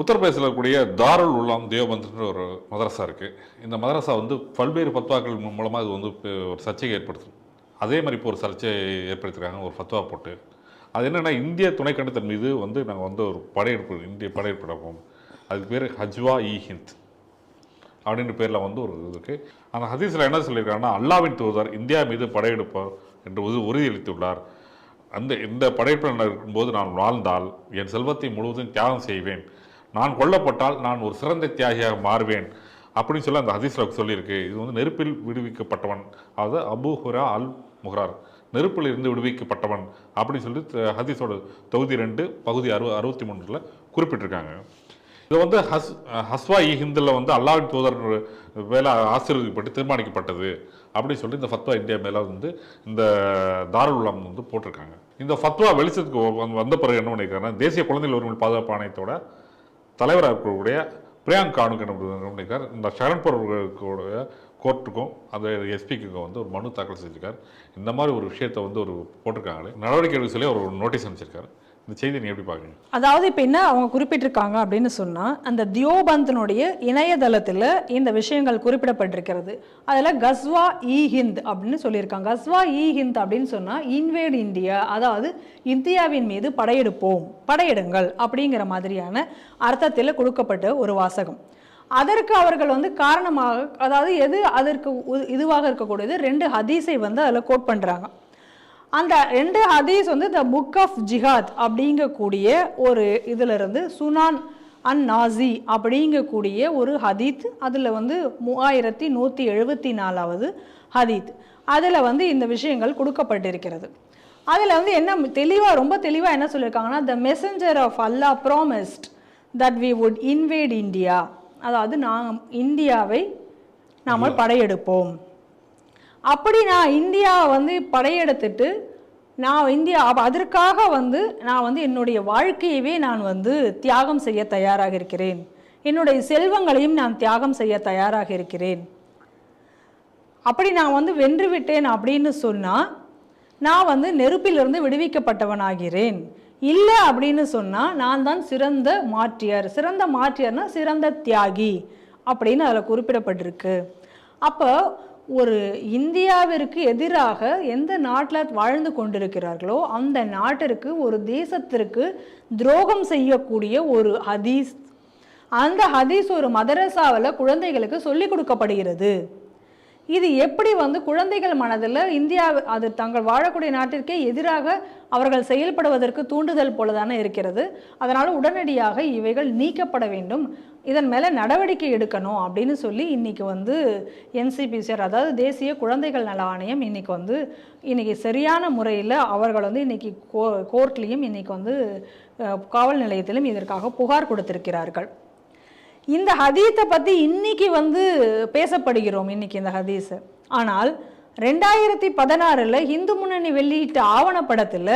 உத்தரப்பிரதேசத்தில் இருக்கக்கூடிய தாருல் உலாம் தேவபந்துன்ற ஒரு மதரசா இருக்குது இந்த மதரசா வந்து பல்வேறு ஃபத்வாக்கள் மூலமாக இது வந்து ஒரு சர்ச்சையை ஏற்படுத்தும். அதே மாதிரி இப்போ ஒரு சர்ச்சையை ஏற்படுத்திருக்காங்க ஒரு ஃபத்வா போட்டு. அது என்னென்னா இந்திய துணைக்கண்டத்தின் மீது வந்து நாங்கள் வந்து ஒரு படையெடுப்பு இந்திய படையெடுப்பு நடப்போம் அதுக்கு பேர் ஹஜ்வா இ ஹிந்த் அப்படின்ற பேரில் வந்து ஒரு இது இருக்குது அந்த ஹதீஸில் என்ன சொல்லியிருக்காங்கன்னா அல்லாவின் தூதர் இந்தியா மீது படையெடுப்பார் என்று உறுதியளித்துள்ளார். அந்த இந்த படையெடுப்பு இருக்கும்போது நான் வாழ்ந்தால் என் செல்வத்தை முழுவதும் தியாகம் செய்வேன். நான் கொல்லப்பட்டால் நான் ஒரு சிறந்த தியாகியாக மாறுவேன் அப்படின்னு சொல்லி அந்த ஹதீஸில் சொல்லியிருக்கு. இது வந்து நெருப்பில் விடுவிக்கப்பட்டவன். அதாவது அபு ஹுரா அல் முஹரார். நெருப்பில் இருந்து விடுவிக்கப்பட்டவன் அப்படின்னு சொல்லி ஹதீஸோட தொகுதி ரெண்டு பகுதி அறு அறுபத்தி மூன்றில் குறிப்பிட்டிருக்காங்க. இது வந்து ஹஸ் ஹஸ்வா இ ஹிந்தில் வந்து அல்லாவின் தூதர் வேலை ஆசீர்வதிக்கப்பட்டு தீர்மானிக்கப்பட்டது அப்படின்னு சொல்லி இந்த ஃபத்வா இந்தியா மேலே வந்து இந்த தாருல் வந்து போட்டிருக்காங்க. இந்த ஃபத்வா வெளிச்சத்துக்கு வந்த பிறகு என்ன பண்ணியிருக்காங்கன்னா தேசிய குழந்தைகள் உரிமை பாதுகாப்பு ஆணையத்தோட தலைவராக இருக்கக்கூடிய பிரியாங்க் கானுக்கு என்ன பண்ணியிருக்கார் இந்த சரண்பூர் கோர்ட்டுக்கும் அந்த எஸ்பிக்கும் வந்து ஒரு மனு தாக்கல் செஞ்சிருக்கார். இந்த மாதிரி ஒரு விஷயத்தை வந்து ஒரு போட்டிருக்காங்களே நடவடிக்கை எடுக்க சொல்லி அவர் ஒரு நோட்டீஸ் அனுப்பிச்சிருக்காரு. இந்த செய்தி நீ எப்படி பார்க்குறீங்க? அதாவது இப்போ என்ன அவங்க குறிப்பிட்டிருக்காங்க அப்படின்னு சொன்னால் அந்த தியோபந்தனுடைய இணையதளத்தில் இந்த விஷயங்கள் குறிப்பிடப்பட்டிருக்கிறது. அதில் கஸ்வா இ ஹிந்த் அப்படின்னு சொல்லியிருக்காங்க. கஸ்வா இ ஹிந்த் அப்படின்னு சொன்னால் இன்வேட் இந்தியா அதாவது இந்தியாவின் மீது படையெடுப்போம் படையெடுங்கள் அப்படிங்கிற மாதிரியான அர்த்தத்தில் கொடுக்கப்பட்ட ஒரு வாசகம். அதற்கு அவர்கள் வந்து காரணமாக அதாவது எது அதற்கு இதுவாக இருக்கக்கூடியது ரெண்டு ஹதீஸை வந்து அதில் கோட் பண்ணுறாங்க அந்த ரெண்டு ஹதீஸ் வந்து த புக் ஆஃப் ஜிஹாத் அப்படிங்கக்கூடிய ஒரு இதுல இருந்து சுனான் அன் நாசி அப்படிங்கக்கூடிய ஒரு ஹதீத் அதில் வந்து மூவாயிரத்தி நூற்றி எழுபத்தி நாலாவது ஹதீத். அதில் வந்து இந்த விஷயங்கள் கொடுக்கப்பட்டிருக்கிறது. அதில் வந்து என்ன தெளிவாக ரொம்ப தெளிவாக என்ன சொல்லியிருக்காங்கன்னா the messenger of Allah promised that we would invade India அதாவது நாம் இந்தியாவை நாம் படையெடுப்போம். அப்படி நான் இந்தியா வந்து படையெடுத்துட்டு நான் இந்தியா அதற்காக வந்து நான் வந்து என்னுடைய வாழ்க்கையவே நான் வந்து தியாகம் செய்ய தயாராக இருக்கிறேன். என்னுடைய செல்வங்களையும் நான் தியாகம் செய்ய தயாராக இருக்கிறேன். அப்படி நான் வந்து வென்று விட்டேன் அப்படின்னு சொன்னால் நான் வந்து நெருப்பிலிருந்து விடுவிக்கப்பட்டவனாகிறேன். இல்லை அப்படின்னு சொன்னால் நான் தான் சிறந்த மாற்றியர். சிறந்த மாற்றியர்னா சிறந்த தியாகி அப்படின்னு அதில் குறிப்பிடப்பட்டிருக்கு. அப்போ ஒரு இந்தியாவிற்கு எதிராக எந்த நாட்டில் வாழ்ந்து கொண்டிருக்கிறார்களோ அந்த நாட்டிற்கு ஒரு தேசத்திற்கு துரோகம் செய்யக்கூடிய ஒரு ஹதீஸ். அந்த ஹதீஸ் ஒரு மதரசாவில் குழந்தைகளுக்கு சொல்லிக் கொடுக்கப்படுகிறது. இது எப்படி வந்து குழந்தைகள் மனதில் இந்தியா அது தங்கள் வாழக்கூடிய நாட்டிற்கே எதிராக அவர்கள் செயல்படுவதற்கு தூண்டுதல் போல தானே இருக்கிறது. அதனால் உடனடியாக இவைகள் நீக்கப்பட வேண்டும். இதன் மேலே நடவடிக்கை எடுக்கணும் அப்படின்னு சொல்லி இன்னைக்கு வந்து என்சிபிசிஆர் அதாவது தேசிய குழந்தைகள் நல ஆணையம் இன்னைக்கு வந்து இன்னைக்கு சரியான முறையில் அவர்கள் வந்து இன்னைக்கு கோ கோர்ட்லேயும் இன்னைக்கு வந்து காவல் நிலையத்திலும் இதற்காக புகார் கொடுத்திருக்கிறார்கள். இந்த ஹதீஸை பற்றி இன்னைக்கு வந்து பேசப்படுகிறோம் இன்னைக்கு இந்த ஹதீஸு. ஆனால் ரெண்டாயிரத்தி பதினாறில் இந்து முன்னணி வெளியிட்ட ஆவணப்படத்தில்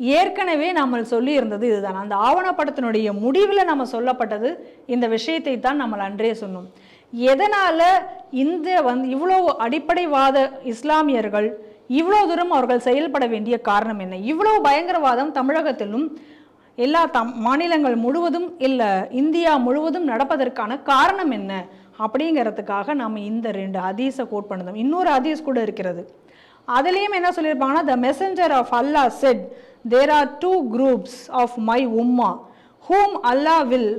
ஏற்கனவே நம்ம சொல்லியிருந்தது இதுதான். அந்த ஆவணப்படத்தினுடைய முடிவில் நம்ம சொல்லப்பட்டது இந்த விஷயத்தை தான் நம்ம அன்றே சொன்னோம். எதனால் இந்த வந்து இவ்வளோ அடிப்படைவாத இஸ்லாமியர்கள் இவ்வளோ தூரம் அவர்கள் செயல்பட வேண்டிய காரணம் என்ன? இவ்வளோ பயங்கரவாதம் தமிழகத்திலும் எல்லா தம் மாநிலங்கள் முழுவதும் இல்லை இந்தியா முழுவதும் நடப்பதற்கான காரணம் என்ன? அப்படிங்கிறதுக்காக நம்ம இந்த ரெண்டு ஹதீஸை கோட் பண்ணுறோம் இன்னொரு ஹதீஸ் கூட இருக்கிறது. அதுலேயும் என்ன சொல்லியிருப்பாங்கன்னா the messenger of Allah said there are two groups of my ummah whom Allah will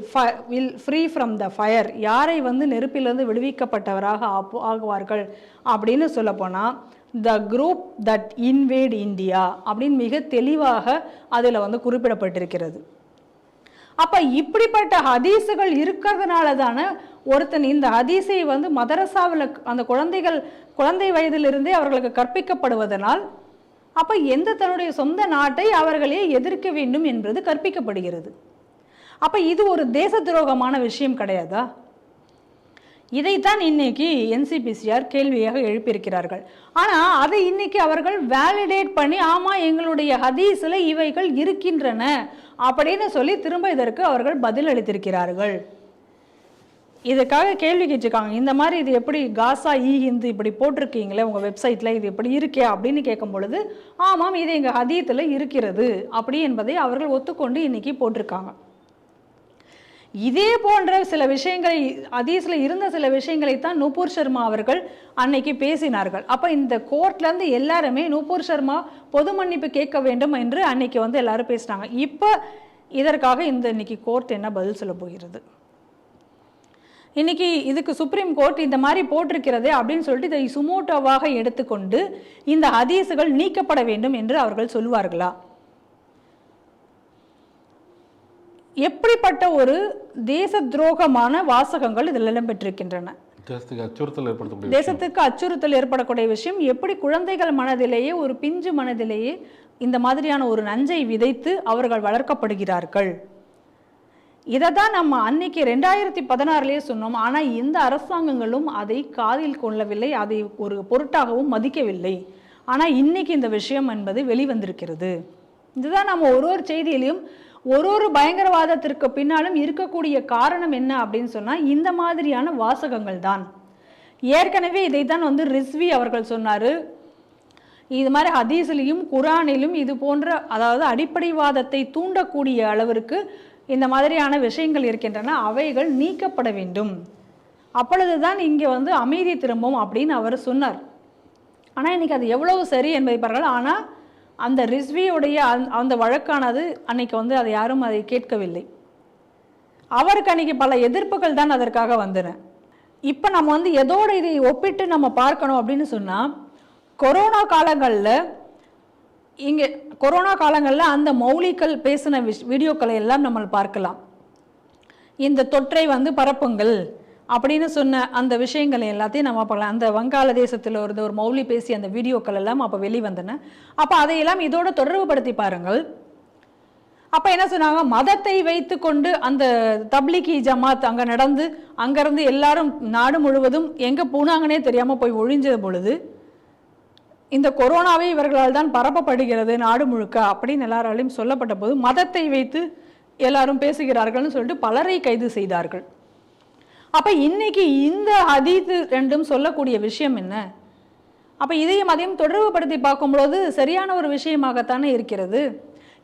will free from the fire யாரை வந்து நெருப்பிலிருந்து விடுவிக்கப்பட்டவராக ஆப்பு ஆகுவார்கள் அப்படின்னு சொல்லப்போனால் the group that invade India அப்படின்னு மிக தெளிவாக அதில் வந்து குறிப்பிடப்பட்டிருக்கிறது. அப்போ இப்படிப்பட்ட ஹதீஸுகள் இருக்கிறதுனால தானே ஒருத்தன் இந்த ஹதீஸை வந்து மதரசாவில் அந்த குழந்தைகள் குழந்தை வயதிலிருந்தே அவர்களுக்கு கற்பிக்கப்படுவதனால் அப்போ எந்த தன்னுடைய சொந்த நாட்டை அவர்களே எதிர்க்க வேண்டும் என்பது கற்பிக்கப்படுகிறது. அப்போ இது ஒரு தேச துரோகமான விஷயம் கிடையாதா? இதைத்தான் இன்னைக்கு என்சிபிசிஆர் கேள்வியாக எழுப்பியிருக்கிறார்கள். ஆனால் அதை இன்னைக்கு அவர்கள் வேலிடேட் பண்ணி ஆமாம் எங்களுடைய ஹதீஸில் இவைகள் இருக்கின்றன அப்படின்னு சொல்லி திரும்ப இதற்கு அவர்கள் பதில் அளித்திருக்கிறார்கள் இதுக்காக கேள்வி கேட்டிருக்காங்க. இந்த மாதிரி இது எப்படி காசா இ ஹிந்து இப்படி போட்டிருக்கீங்களே உங்கள் வெப்சைட்டில் இது எப்படி இருக்கே அப்படின்னு கேட்கும் பொழுது ஆமாம் இது எங்கள் ஹதீத்தில் இருக்கிறது அப்படி என்பதை அவர்கள் ஒத்துக்கொண்டு இன்னைக்கு போட்டிருக்காங்க. இதே போன்ற சில விஷயங்களை அதீஸில் இருந்த சில விஷயங்களை தான் நூபூர் சர்மா அவர்கள் அன்னைக்கு பேசினார்கள். அப்போ இந்த கோர்ட்லேருந்து எல்லாருமே நூபூர் சர்மா பொது மன்னிப்பு கேட்க வேண்டும் என்று அன்னைக்கு வந்து எல்லாரும் பேசினாங்க. இப்போ இதற்காக இந்த இன்னைக்கு கோர்ட் என்ன பதில் சொல்ல போகிறது? இன்னைக்கு இதுக்கு சுப்ரீம் கோர்ட் இந்த மாதிரி போட்டிருக்கிறதே அப்படின்னு சொல்லிட்டு இதை சுமோட்டோவாக எடுத்துக்கொண்டு இந்த ஹதீஸுகள் நீக்கப்பட வேண்டும் என்று அவர்கள் சொல்லுவார்களா? எப்படிப்பட்ட ஒரு தேச துரோகமான வாசகங்கள் இதில் இடம்பெற்றிருக்கின்றன தேசத்துக்கு அச்சுறுத்தல் ஏற்படுத்தக்கூடிய தேசத்துக்கு அச்சுறுத்தல் ஏற்படக்கூடிய விஷயம். எப்படி குழந்தைகள் மனதிலேயே ஒரு பிஞ்சு மனதிலேயே இந்த மாதிரியான ஒரு நஞ்சை விதைத்து அவர்கள் வளர்க்கப்படுகிறார்கள்? இதை தான் நம்ம அன்னைக்கு ரெண்டாயிரத்தி பதினாறுலேயே சொன்னோம். ஆனால் இந்த அரசாங்கங்களும் அதை காதில் கொள்ளவில்லை அதை ஒரு பொருட்டாகவும் மதிக்கவில்லை. ஆனால் இன்னைக்கு இந்த விஷயம் என்பது வெளிவந்திருக்கிறது. இதுதான் நம்ம ஒரு ஒரு செய்தியிலையும் ஒரு ஒரு பயங்கரவாதத்திற்கு பின்னாலும் இருக்கக்கூடிய காரணம் என்ன அப்படின்னு சொன்னால் இந்த மாதிரியான வாசகங்கள் தான். ஏற்கனவே இதை தான் வந்து ரிஸ்வி அவர்கள் சொன்னார். இது மாதிரி ஹதீஸ்லையும் குரானிலும் இது போன்ற அதாவது அடிப்படைவாதத்தை தூண்டக்கூடிய அளவிற்கு இந்த மாதிரியான விஷயங்கள் இருக்கின்றன அவைகள் நீக்கப்பட வேண்டும். அப்பொழுதுதான் இங்கே வந்து அமைதி திரும்பும் அப்படின்னு அவர் சொன்னார். ஆனால் இன்னைக்கு அது எவ்வளவு சரி என்பதை பாருங்கள். ஆனால் அந்த ரிஸ்வியுடைய அந்த- அந்த வழக்கானது அன்னைக்கு வந்து அதை யாரும் அதை கேட்கவில்லை. அவருக்கு அன்னைக்கு பல எதிர்ப்புகள் தான் அதற்காக வந்தன. இப்போ நம்ம வந்து எதோட இதை ஒப்பிட்டு நம்ம பார்க்கணும் அப்படின்னு சொன்னால் கொரோனா காலங்களில் இங்கே கொரோனா காலங்களில் அந்த மௌலிகள் பேசின விஷ் வீடியோக்களை எல்லாம் நம்ம பார்க்கலாம். இந்த தொற்றை வந்து பரப்புங்கள் அப்படின்னு சொன்ன அந்த விஷயங்களை எல்லாத்தையும் நம்ம பார்க்கலாம். அந்த வங்காளதேசத்தில் இருந்து ஒரு மௌலி பேசி அந்த வீடியோக்கள் எல்லாம் அப்போ வெளிவந்தன. அப்போ அதையெல்லாம் இதோட தொடர்புபடுத்தி பாருங்கள். அப்போ என்ன சொன்னாங்க? மதத்தை வைத்துக்கொண்டு அந்த தப்லிகி ஜமாத் அங்கே நடந்து அங்கேருந்து எல்லாரும் நாடு முழுவதும் எங்கே போனாங்கன்னே தெரியாமல் போய் ஒழிஞ்ச பொழுது இந்த கொரோனாவே இவர்களால் தான் பரப்பப்படுகிறது நாடு முழுக்க அப்படின்னு எல்லாராலையும் சொல்லப்பட்ட போது மதத்தை வைத்து எல்லாரும் பேசுகிறார்கள்னு சொல்லிட்டு பலரை கைது செய்தார்கள். அப்போ இன்னைக்கு இந்த அதீது ரெண்டும் சொல்லக்கூடிய விஷயம் என்ன? அப்போ இதையும் அதையும் தொடர்புபடுத்தி பார்க்கும்பொழுது சரியான ஒரு விஷயமாகத்தானே இருக்கிறது.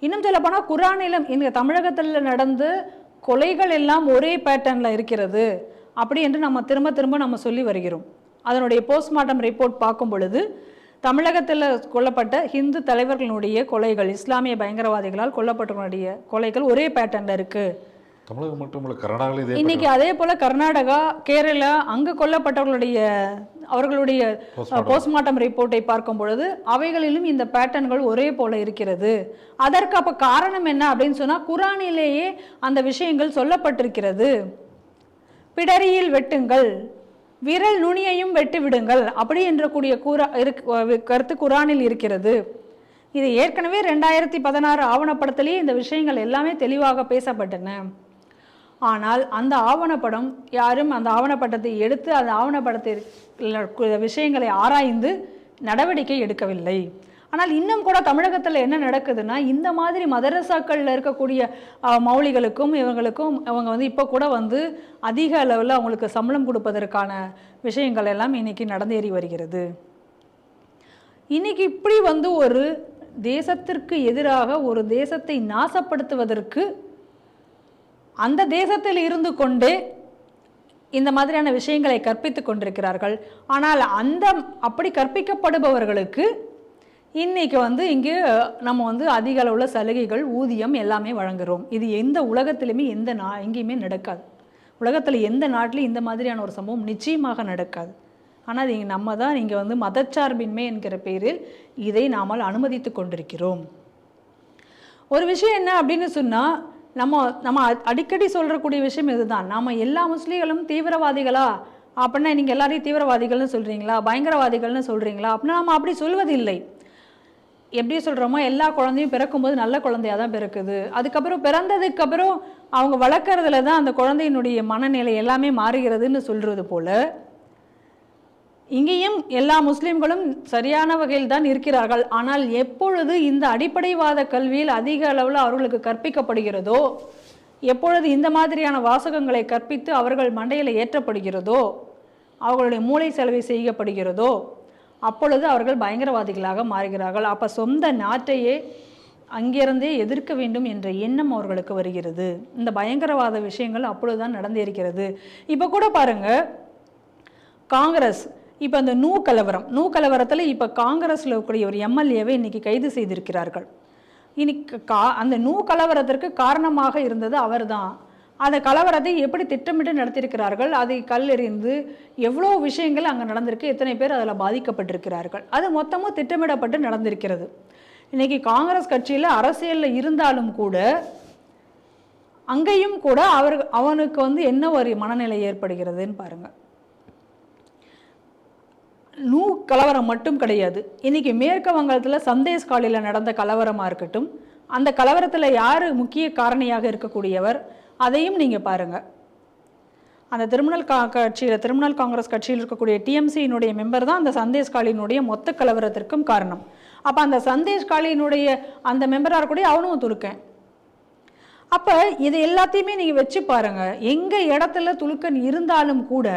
இன்னும் சொல்ல போனால் குரானிலும் இந்த தமிழகத்தில் நடந்த கொலைகள் எல்லாம் ஒரே பேட்டர்னில் இருக்கிறது அப்படி என்று நம்ம திரும்ப திரும்ப நம்ம சொல்லி வருகிறோம். அதனுடைய போஸ்ட்மார்ட்டம் ரிப்போர்ட் பார்க்கும் பொழுது தமிழகத்தில் கொல்லப்பட்ட ஹிந்து தலைவர்களுடைய கொலைகள் இஸ்லாமிய பயங்கரவாதிகளால் கொல்லப்பட்டவர்களுடைய கொலைகள் ஒரே பேட்டர்ன்ல இருக்கு. தமிழகம் மட்டும் இல்லை கர்நாடகாவில் இன்னைக்கு அதே போல கர்நாடகா கேரளா அங்கு கொல்லப்பட்டவர்களுடைய அவர்களுடைய. போஸ்ட்மார்ட்டம் ரிப்போர்ட்டை பார்க்கும் பொழுது அவைகளிலும் இந்த பேட்டர்ன்கள் ஒரே போல இருக்கிறது. அதற்கு அப்ப காரணம் என்ன அப்படின்னு சொன்னா குரானிலேயே அந்த விஷயங்கள் சொல்லப்பட்டிருக்கிறது. பிடரியில் வெட்டுங்கள். விரல் நுனியையும் வெட்டி விடுங்கள் அப்படி என்ற கூடிய கூறா இருக்கு கருத்து குரானில் இருக்கிறது. இது ஏற்கனவே ரெண்டாயிரத்தி பதினாறு ஆவணப்படத்திலேயே இந்த விஷயங்கள் எல்லாமே தெளிவாக பேசப்பட்டன. ஆனால் அந்த ஆவணப்படம் யாரும் அந்த ஆவணப்படத்தை எடுத்து அந்த ஆவணப்படத்தில் விஷயங்களை ஆராய்ந்து நடவடிக்கை எடுக்கவில்லை. ஆனால் இன்னும் கூட தமிழகத்தில் என்ன நடக்குதுன்னா இந்த மாதிரி மதரசாக்களில் இருக்கக்கூடிய மௌலிகளுக்கும் இவங்களுக்கும் இவங்க வந்து இப்போ கூட வந்து அதிக அளவில் அவங்களுக்கு சம்பளம் கொடுப்பதற்கான விஷயங்கள் எல்லாம் இன்னைக்கு நடந்தேறி வருகிறது. இன்னைக்கு இப்படி வந்து ஒரு தேசத்திற்கு எதிராக ஒரு தேசத்தை நாசப்படுத்துவதற்கு அந்த தேசத்தில் இருந்து கொண்டே இந்த மாதிரியான விஷயங்களை கற்பித்து கொண்டிருக்கிறார்கள். ஆனால் அந்த அப்படி கற்பிக்கப்படுபவர்களுக்கு இன்னைக்கு வந்து இங்கே நம்ம வந்து அதிக அளவில் சலுகைகள் ஊதியம் எல்லாமே வழங்குகிறோம் இது எந்த உலகத்திலுமே எந்த நா எங்கேயுமே நடக்காது. உலகத்தில் எந்த நாட்டிலையும் இந்த மாதிரியான ஒரு சம்பவம் நிச்சயமாக நடக்காது. ஆனால் இது நம்ம தான் இங்கே வந்து மதச்சார்பின்மை என்கிற பெயரில் இதை நாமல் அனுமதித்து கொண்டிருக்கிறோம். ஒரு விஷயம் என்ன அப்படின்னு சொன்னால் நம்ம நம்ம அடிக்கடி சொல்கிறக்கூடிய விஷயம் இதுதான். நாம் எல்லா முஸ்லீம்களும் தீவிரவாதிகளா? அப்படின்னா நீங்கள் எல்லாரையும் தீவிரவாதிகள்னு சொல்கிறீங்களா பயங்கரவாதிகள்னு சொல்கிறீங்களா அப்படின்னா நம்ம அப்படி சொல்வதில்லை. எப்படி சொல்கிறோமோ எல்லா குழந்தையும் பிறக்கும்போது நல்ல குழந்தையாக தான் பிறக்குது. அதுக்கப்புறம் பிறந்ததுக்கப்புறம் அவங்க வளர்க்குறதுல தான் அந்த குழந்தையினுடைய மனநிலை எல்லாமே மாறுகிறதுன்னு சொல்கிறது போல். இங்கேயும் எல்லா முஸ்லீம்களும் சரியான வகையில் தான் இருக்கிறார்கள். ஆனால் எப்பொழுது இந்த அடிப்படைவாத கல்வியில் அதிக அளவில் அவர்களுக்கு கற்பிக்கப்படுகிறதோ எப்பொழுது இந்த மாதிரியான வாசகங்களை கற்பித்து அவர்கள் மண்டையில் ஏற்றப்படுகிறதோ அவர்களுடைய மூளை செலவை செய்யப்படுகிறதோ அப்பொழுது அவர்கள் பயங்கரவாதிகளாக மாறுகிறார்கள். அப்போ சொந்த நாட்டையே அங்கிருந்தே எதிர்க்க வேண்டும் என்ற எண்ணம் அவர்களுக்கு வருகிறது. இந்த பயங்கரவாத விஷயங்கள் அப்பொழுதுதான் நடந்திருக்கிறது இப்போ கூட பாருங்க காங்கிரஸ் இப்போ அந்த நூ கலவரம் நூ கலவரத்தில் இப்போ காங்கிரஸில் இருக்கக்கூடிய ஒரு எம்எல்ஏவை இன்னைக்கு கைது செய்திருக்கிறார்கள். இன்னைக்கு கா அந்த நூ கலவரத்திற்கு காரணமாக இருந்தது அவர்தான். அந்த கலவரத்தை எப்படி திட்டமிட்டு நடத்தியிருக்கிறார்கள் அதை கல்லெறிந்து எவ்வளோ விஷயங்கள் அங்கே நடந்திருக்கு எத்தனை பேர் அதில் பாதிக்கப்பட்டிருக்கிறார்கள். அது மொத்தமும் திட்டமிடப்பட்டு நடந்திருக்கிறது. இன்றைக்கி காங்கிரஸ் கட்சியில் அரசியலில் இருந்தாலும் கூட அங்கேயும் கூட அவர் அவனுக்கு வந்து என்ன ஒரு மனநிலை ஏற்படுகிறதுன்னு பாருங்கள் நூ கலவரம் மட்டும் கிடையாது. இன்னைக்கு மேற்கு வங்கத்தில் சந்தேஷ் காலியில் நடந்த கலவரமாக இருக்கட்டும் அந்த கலவரத்தில் யார் முக்கிய காரணியாக இருக்கக்கூடியவர் அதையும் நீங்கள் பாருங்கள் அந்த திருமணல் கா கட்சியில் திருமணல் காங்கிரஸ் கட்சியில் இருக்கக்கூடிய டிஎம்சியினுடைய மெம்பர் தான் அந்த சந்தேஷ் காலினுடைய மொத்த கலவரத்திற்கும் காரணம். அப்போ அந்த சந்தேஷ் காலினுடைய அந்த மெம்பராக இருக்கக்கூடிய அவனும் துருக்கேன் அப்போ இது எல்லாத்தையுமே நீங்கள் வச்சு பாருங்கள் எங்கள் இடத்துல துலுக்கன் இருந்தாலும் கூட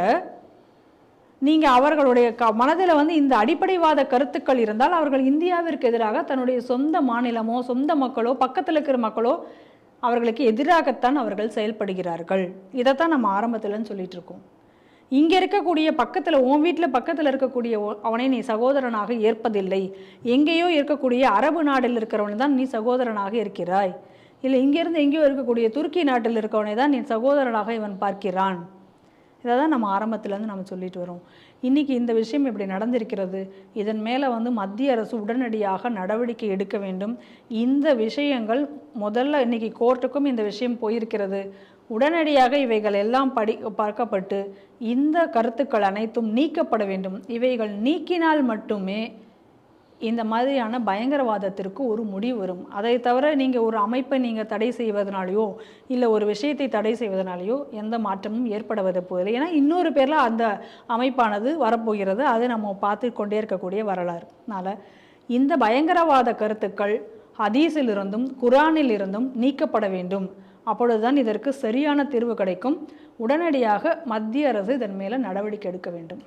நீங்கள் அவர்களுடைய க மனதில் வந்து இந்த அடிப்படைவாத கருத்துக்கள் இருந்தால் அவர்கள் இந்தியாவிற்கு எதிராக தன்னுடைய சொந்த மாநிலமோ சொந்த மக்களோ பக்கத்தில் இருக்கிற மக்களோ அவர்களுக்கு எதிராகத்தான் அவர்கள் செயல்படுகிறார்கள். இதைத்தான் நம்ம ஆரம்பத்தில்னு சொல்லிட்டு இருக்கோம் இங்கே இருக்கக்கூடிய பக்கத்தில் உன் வீட்டில் பக்கத்தில் இருக்கக்கூடிய அவனை நீ சகோதரனாக ஏற்பதில்லை. எங்கேயோ இருக்கக்கூடிய அரபு நாட்டில் இருக்கிறவனை தான் நீ சகோதரனாக இருக்கிறாய். இல்லை இங்கேருந்து எங்கேயோ இருக்கக்கூடிய துருக்கி நாட்டில் இருக்கவனை தான் நீ சகோதரனாக இவன் பார்க்கிறான். இதை தான் நம்ம ஆரம்பத்துலேருந்து நம்ம சொல்லிட்டு வரோம். இன்றைக்கி இந்த விஷயம் இப்படி நடந்திருக்கிறது. இதன் மேலே வந்து மத்திய அரசு உடனடியாக நடவடிக்கை எடுக்க வேண்டும். இந்த விஷயங்கள் முதல்ல இன்னைக்கு கோர்ட்டுக்கும் இந்த விஷயம் போயிருக்கிறது. உடனடியாக இவைகள் எல்லாம் படி பார்க்கப்பட்டு இந்த கருத்துக்கள் அனைத்தும் நீக்கப்பட வேண்டும். இவைகள் நீக்கினால் மட்டுமே இந்த மாதிரியான பயங்கரவாதத்திற்கு ஒரு முடிவு வரும். அதை தவிர நீங்கள் ஒரு அமைப்பை நீங்கள் தடை செய்வதனாலேயோ இல்லை ஒரு விஷயத்தை தடை செய்வதனாலேயோ எந்த மாற்றமும் ஏற்படுவது போதில்லை ஏன்னா இன்னொரு பேரில் அந்த அமைப்பானது வரப்போகிறது. அதை நம்ம பார்த்து கொண்டே இருக்கக்கூடிய வரலாறு. அதனால் இந்த பயங்கரவாத கருத்துக்கள் ஹதீஸில் இருந்தும் குரானில் இருந்தும் நீக்கப்பட வேண்டும். அப்பொழுதுதான் இதற்கு சரியான தீர்வு கிடைக்கும். உடனடியாக மத்திய அரசு இதன் மேலே நடவடிக்கை எடுக்க வேண்டும்.